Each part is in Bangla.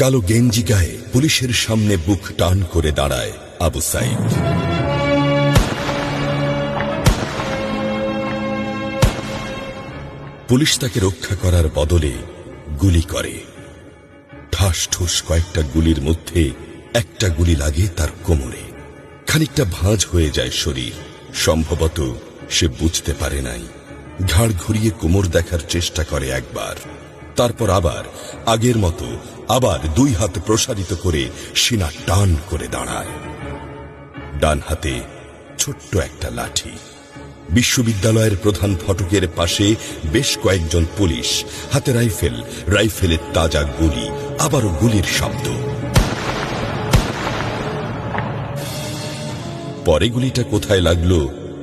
কালো গেঞ্জি গায়ে পুলিশের সামনে বুক টান করে দাঁড়ায় আবু সাইদ। পুলিশ তাকে রক্ষা করার বদলে গুলি করে। ঠাস ঠুস কয়েকটা গুলির মধ্যে একটা গুলি লাগে তার কোমরে। খানিকটা ভাঁজ হয়ে যায় শরীর। সম্ভবত সে বুঝতে পারে নাই। ঘাড় ঘুরিয়ে কোমর দেখার চেষ্টা করে একবার। তারপর আবার আগের মতো আবার দুই হাত প্রসারিত করে সিনা টান করে দাঁড়ায়। ডান হাতে ছোট্ট একটা লাঠি। বিশ্ববিদ্যালয়ের প্রধান ফটকের পাশে বেশ কয়েকজন পুলিশ হাতে রাইফেল, রাইফেলের তাজা গুলি, আবারও গুলির শব্দ। পরে গুলিটা কোথায় লাগল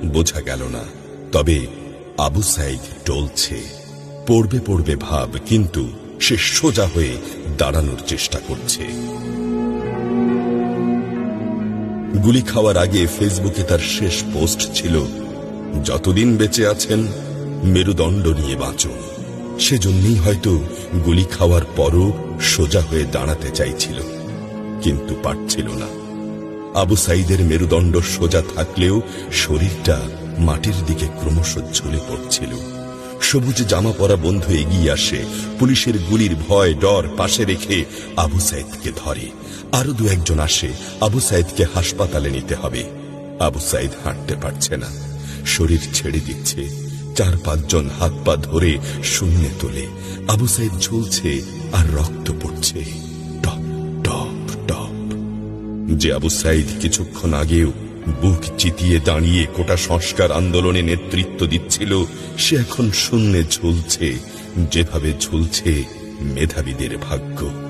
বোঝা গেল না, তবে আবু সাইদ টলছে। পড়বে পড়বে ভাব, কিন্তু সে সোজা হয়ে দাঁড়ানোর চেষ্টা করছে। গুলি খাওয়ার আগে ফেসবুকে তার শেষ পোস্ট ছিল, যতদিন বেঁচে আছেন, মেরুদণ্ড নিয়ে বাঁচুন। সেজন্যই হয়তো গুলি খাওয়ার পরও সোজা হয়ে দাঁড়াতে চাইছিল, কিন্তু পারছিল না। আবু সাইদের মেরুদণ্ড সোজা থাকলেও শরীরটা মাটির দিকে ক্রমশ ঝুলে পড়ছিল। সবুজ জামা পরা বন্ধু এগিয়ে আসে। পুলিশের গুলির ভয়, ডর পাশে রেখে আবু সাইদকে ধরে। আরও দু একজন আসে। আবু সাইদকে হাসপাতালে নিতে হবে। আবু সাইদ হাঁটতে পারছে না। শরীর ছেড়ে দিচ্ছে। চার পাঁচজন হাত পা ধরে শূন্যে তোলে। আবু সাইদ ঝুলছে আর রক্ত পড়ছে। টপ টপ টপ। যে আবু সাইদ কিছুক্ষণ আগেও বুক চিতিয়ে দাঁড়িয়ে কোটা সংস্কার আন্দোলনে নেতৃত্ব দিচ্ছিল, সে এখন শূন্যে ঝুলছে, যেভাবে ঝুলছে মেধাবীদের ভাগ্য।